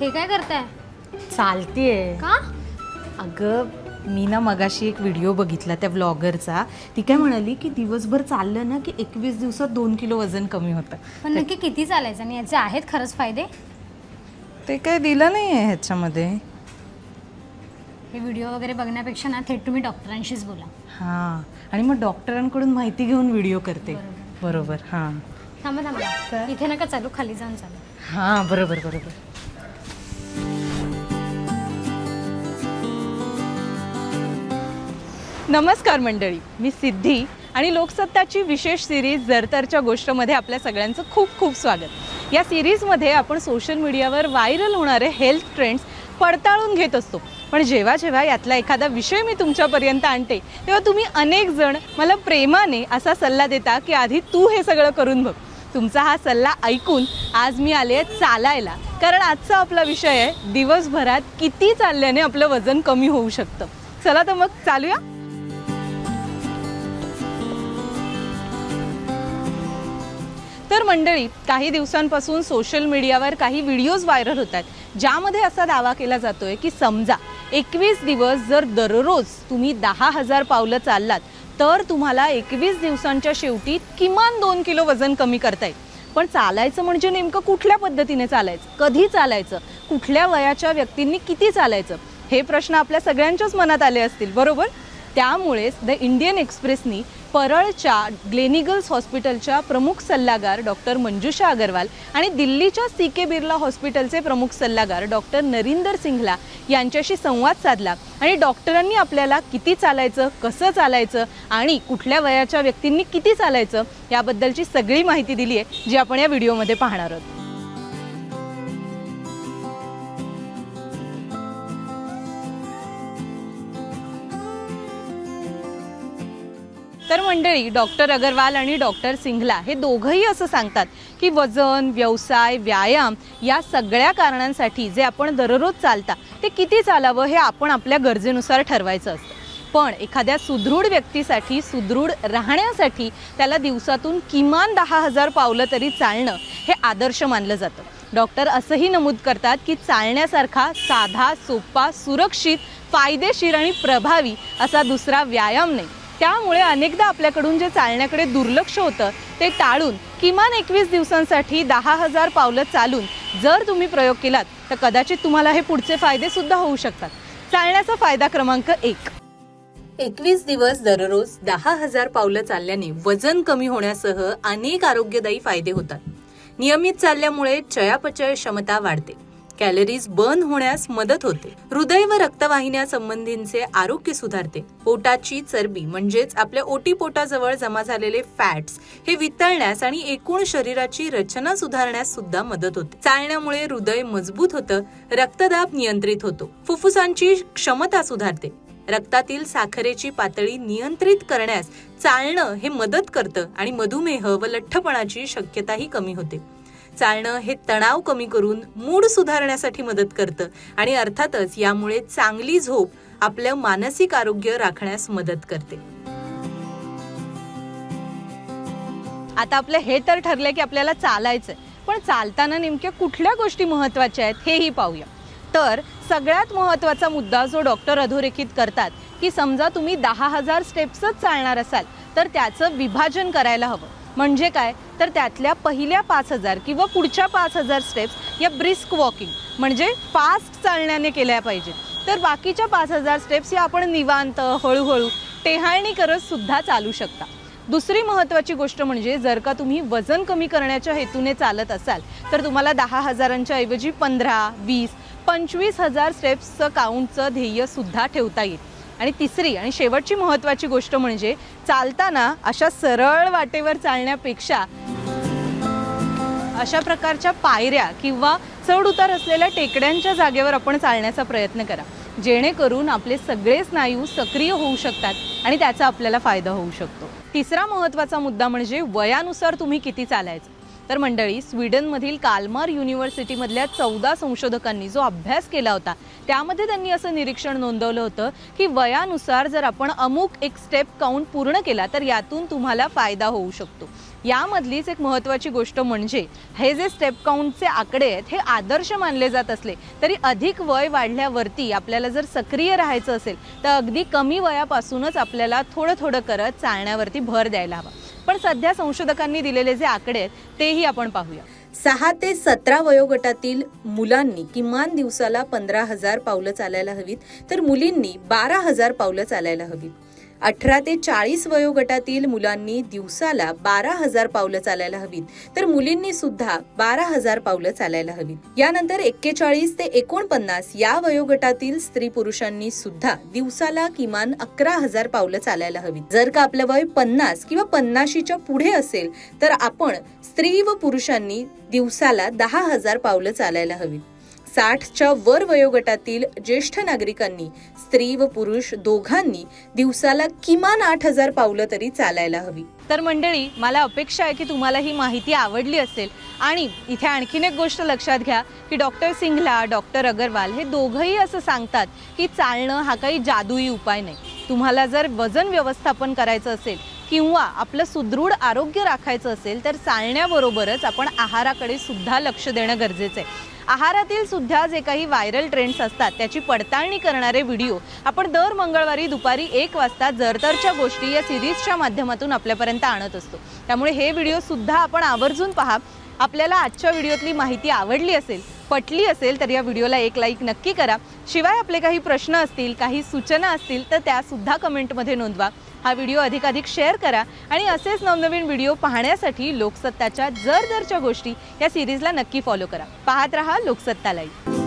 हे काय करताय? चालतीये. का? अगं मी ना मगाशी एक व्हिडिओ बघितला त्या व्लॉगरचा. ती काय म्हणाली की दिवसभर चाललं ना की एकवीस दिवसात दोन किलो वजन कमी होतं. पण नक्की किती चालायचं आणि याचे आहेत खरंच फायदे? ते काय दिलं नाही आहे ह्याच्यामध्ये. हे व्हिडिओ वगैरे बघण्यापेक्षा ना थेट तुम्ही डॉक्टरांशीच बोला. हां. आणि मग डॉक्टरांकडून माहिती घेऊन व्हिडिओ करते. बरोबर. हां. थांबा थांबा. इथे नका चालू खाली जाऊन चालू. हां बरोबर बरोबर. नमस्कार मंडळी मी सिद्धी आणि लोकसत्ताची विशेष सिरीज जरतरच्या गोष्टमध्ये आपल्या सगळ्यांचं खूप खूप स्वागत. या सिरीजमध्ये आपण सोशल मीडियावर व्हायरल होणारे हेल्थ ट्रेंड्स पडताळून घेत असतो. पण जेव्हा जेव्हा यातला एखादा विषय मी तुमच्यापर्यंत आणते तेव्हा तुम्ही अनेक जण मला प्रेमाने असा सल्ला देता की आधी तू हे सगळं करून बघ. तुमचा हा सल्ला ऐकून आज मी आले आहे चालायला. कारण आजचा आपला विषय आहे दिवसभरात किती चालल्याने आपलं वजन कमी होऊ शकतं. चला तर मग चालूया. तर मंडळी काही दिवसांपासून सोशल मीडियावर काही व्हिडिओज व्हायरल होत आहेत. ज्यामध्ये असा दावा केला जातोय की समजा एकवीस दिवस जर दररोज तुम्ही दहा हजार पावलं चाललात तर तुम्हाला एकवीस दिवसांच्या शेवटी किमान दोन किलो वजन कमी करता येईल. पण चालायचं म्हणजे नेमकं कुठल्या पद्धतीने चालायचं? कधी चालायचं? कुठल्या वयाच्या व्यक्तींनी किती चालायचं? हे प्रश्न आपल्या सगळ्यांच्याच मनात आले असतील बरोबर? त्यामुळेच द इंडियन एक्सप्रेसनी परळच्या ग्लेनिगल्स हॉस्पिटलच्या प्रमुख सल्लागार डॉक्टर मंजुषा अगरवाल आणि दिल्लीच्या सी के बिर्ला हॉस्पिटलचे प्रमुख सल्लागार डॉक्टर नरिंदर सिंघला यांच्याशी संवाद साधला. आणि डॉक्टरांनी आपल्याला किती चालायचं कसं चालायचं आणि कुठल्या वयाच्या व्यक्तींनी किती चालायचं याबद्दलची सगळी माहिती दिली आहे जी आपण या व्हिडिओमध्ये पाहणार आहोत. मंडळी डॉक्टर अगरवाल आणि डॉक्टर सिंघला हे दोघंही असं सांगतात की वजन व्यवसाय व्यायाम या सगळ्या कारणांसाठी जे आपण दररोज चालता ते किती चालावं हे आपण आपल्या गरजेनुसार ठरवायचं असतं. पण एखाद्या सुदृढ व्यक्तीसाठी सुदृढ राहण्यासाठी त्याला दिवसातून किमान दहा हजार पावलं तरी चालणं हे आदर्श मानलं जातं. डॉक्टर असंही नमूद करतात की चालण्यासारखा साधा सोपा सुरक्षित फायदेशीर आणि प्रभावी असा दुसरा व्यायाम नाही. त्यामुळे अनेकदा आपल्याकडून जे चालण्याकडे दुर्लक्ष होतं ते टाळून किमान एकवीस दिवसांसाठी दहा हजार पावलं चालून जर तुम्ही प्रयोग केलात तर कदाचित तुम्हाला हे पुढचे फायदे सुद्धा होऊ शकतात. चालण्याचा फायदा क्रमांक एक. एकवीस दिवस दररोज दहा हजार पावलं चालल्याने वजन कमी होण्यासह अनेक आरोग्यदायी फायदे होतात. नियमित चालल्यामुळे चयापचय क्षमता वाढते. कॅलरीज बर्न होण्यास मदत होते. हृदय व रक्तवाहिन्या संबंधींचे आरोग्य सुधारते. पोटाची चरबी म्हणजेच आपल्या ओटीपोटाजवळ जमा झालेले फॅट्स हे वितळण्यास आणि एकूण शरीराची रचना सुधारण्यास सुद्धा मदत होते. चालण्यामुळे हृदय मजबूत होतं रक्तदाब नियंत्रित होतो. फुफ्फुसांची क्षमता सुधारते. रक्तातील साखरेची पातळी नियंत्रित करण्यास चालणं हे मदत करतं आणि मधुमेह व लठ्ठपणाची शक्यताही कमी होते. चालणं हे तणाव कमी करून मूड सुधारण्यासाठी मदत करतं आणि अर्थातच यामुळे चांगली झोप आपलं मानसिक आरोग्य राखण्यास मदत करते. आता आपलं हे तर ठरलं की आपल्याला चालायचंय पण चालताना नेमक्या कुठल्या गोष्टी महत्त्वाच्या आहेत हेही पाहूया. तर सगळ्यात महत्त्वाचा मुद्दा जो डॉक्टर अधोरेखित करतात की समजा तुम्ही दहा हजार स्टेप्सच चालणार असाल तर त्याचं विभाजन करायला हवं. म्हणजे काय? तर त्यातल्या पहिल्या पाच हजार किंवा पुढच्या पाच हजार स्टेप्स या ब्रिस्क वॉकिंग म्हणजे फास्ट चालण्याने केल्या पाहिजेत. तर बाकीच्या पाच हजार स्टेप्स या आपण निवांत हळूहळू टेहाळणी करत सुद्धा चालू शकता. दुसरी महत्त्वाची गोष्ट म्हणजे जर का तुम्ही वजन कमी करण्याच्या हेतूने चालत असाल तर तुम्हाला दहा हजारांच्या ऐवजी पंधरा वीस पंचवीस हजार स्टेप्सचं काउंटचं ध्येयसुद्धा ठेवता येईल. आणि तिसरी आणि शेवटची महत्त्वाची गोष्ट म्हणजे चालताना अशा सरळ वाटेवर चालण्यापेक्षा अशा प्रकारच्या पायऱ्या किंवा चढउतार असलेल्या टेकड्यांच्या जागेवर आपण चालण्याचा प्रयत्न करा. जेणेकरून आपले सगळे स्नायू सक्रिय होऊ शकतात आणि त्याचा आपल्याला फायदा होऊ शकतो. तिसरा महत्त्वाचा मुद्दा म्हणजे वयानुसार तुम्ही किती चालायचं. तर मंडळी स्वीडनमधील कालमार युनिव्हर्सिटीमधल्या चौदा संशोधकांनी जो अभ्यास केला होता त्यामध्ये त्यांनी असं निरीक्षण नोंदवलं होतं की वयानुसार जर आपण अमुक एक स्टेप काउंट पूर्ण केला तर यातून तुम्हाला फायदा होऊ शकतो. यामधलीच एक महत्त्वाची गोष्ट म्हणजे हे जे स्टेप काउंटचे आकडे आहेत हे आदर्श मानले जात असले तरी अधिक वय वाढल्यावरती आपल्याला जर सक्रिय राहायचं असेल तर अगदी कमी वयापासूनच आपल्याला थोडं थोडं करत चालण्यावरती भर द्यायला हवा. पण सध्या संशोधकांनी दिलेले जे आकडे आहेत तेही आपण पाहूया. सहा ते सतरा वयोगटातील मुलांनी किमान दिवसाला पंधरा हजार पावलं चालायला हवीत तर मुलींनी बारा हजार पावलं चालायला हवीत. अठरा ते चाळीस वयोगटातील मुलांनी दिवसाला बारा हजार पावलं चालायला हवीत. तर मुलींनी सुद्धा बारा हजार पावलं चालायला हवीत. यानंतर एक्केचाळीस ते एकोणपन्नास या वयोगटातील स्त्री पुरुषांनी सुद्धा दिवसाला किमान अकरा हजार पावलं चालायला हवीत. जर का आपलं वय पन्नास किंवा पन्नाशीच्या पुढे असेल तर आपण स्त्री व पुरुषांनी दिवसाला दहा हजार पावलं चालायला हवीत. साठच्या वर वयोगटातील ज्येष्ठ नागरिकांनी स्त्री व पुरुष दोघांनी दिवसाला किमान आठ हजार पावलं तरी चालायला हवी. तर मंडळी मला अपेक्षा आहे की तुम्हाला ही माहिती आवडली असेल. आणि इथे आणखीन एक गोष्ट लक्षात घ्या की डॉक्टर सिंगला डॉक्टर अगरवाल हे दोघंही असं सांगतात की चालणं हा काही जादुई उपाय नाही. तुम्हाला जर वजन व्यवस्थापन करायचं असेल किंवा आपलं सुदृढ आरोग्य राखायचं असेल तर चालण्याबरोबरच आपण आहाराकडे सुद्धा लक्ष देणं गरजेचं आहे. आहारातील सुद्धा जे काही व्हायरल ट्रेंड्स असतात त्याची पडताळणी करणारे व्हिडिओ आपण दर मंगळवारी दुपारी एक वाजता जरतरच्या गोष्टी या सिरीजच्या माध्यमातून आपल्यापर्यंत आणत असतो. त्यामुळे हे व्हिडिओ सुद्धा आपण आवर्जून पहा. आपल्याला आजच्या व्हिडिओतली माहिती आवडली असेल पटली असेल तर या व्हिडिओला एक लाईक नक्की करा. शिवाय आपले काही प्रश्न असतील काही सूचना असतील तर त्यासुद्धा कमेंटमध्ये नोंदवा. हा व्हिडिओ अधिकाधिक शेअर करा आणि असेच नवनवीन व्हिडिओ पाहण्यासाठी लोकसत्ताच्या जर जरच्या गोष्टी या सिरीजला नक्की फॉलो करा. पाहत रहा लोकसत्ता लाईव्ह